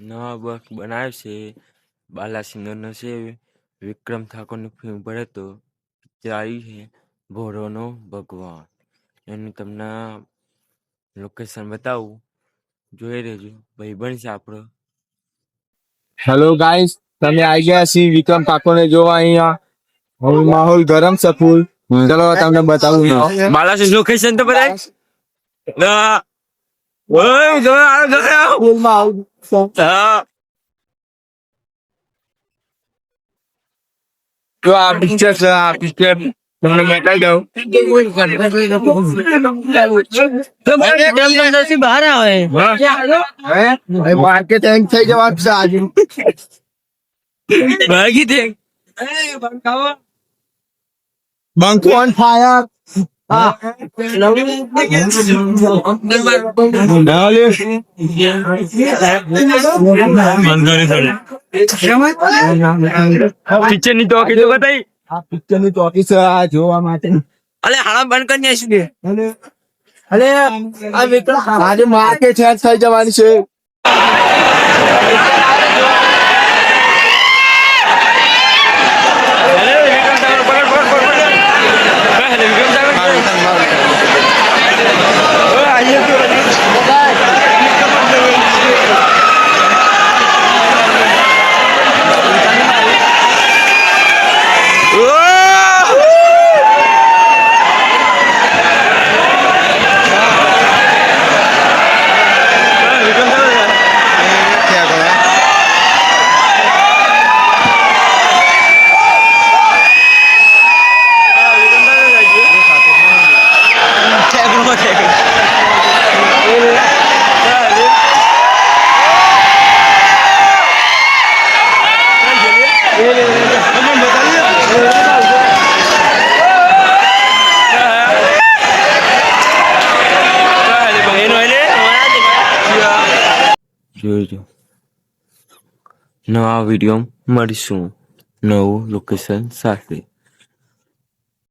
નવા બસ બનાવ્યો છે. બાલાસિંગરનો છે. વિક્રમ ઠાકોરની ફિલ્મ પર હતો. પિક્ચર આવ્યું છે. ભોરોનો ભગવાન. એનું તમને લોકેશન બતાવું. જોઈ રહેજો. ભાઈ બનશે આપણો. હેલો ગાઈસ તમે આવી ગયા છીએ વિક્રમ ઠાકોરને જોવા અહીંયા. હવે માહોલ ગરમ છે ફૂલ ચલો તમને બતાવું બાલાસિંહ લોકેશન તો બધા ના. ઓય જો આ જો ફૂલમાં હા જો આ પિક્ચર છે આ પિક્ચર તમને બતાવી દઉં બહાર આવે માર્કેટ હેંગ થઈ જવાનું છે આજે ભાગી દે બંક ઓન ફાયર પિક્ચરની તો બતાવી. આ પિક્ચરની ચોકી છે આ જોવા માટે અલે હાડા બંધ કરી નાખી દે અરે આ વિક્રમ આજે માર્કેટ હેડ થઈ જવાની છે. જોઈજો નવા વીડિયો મળીશું. નવું લોકેશન સાથે.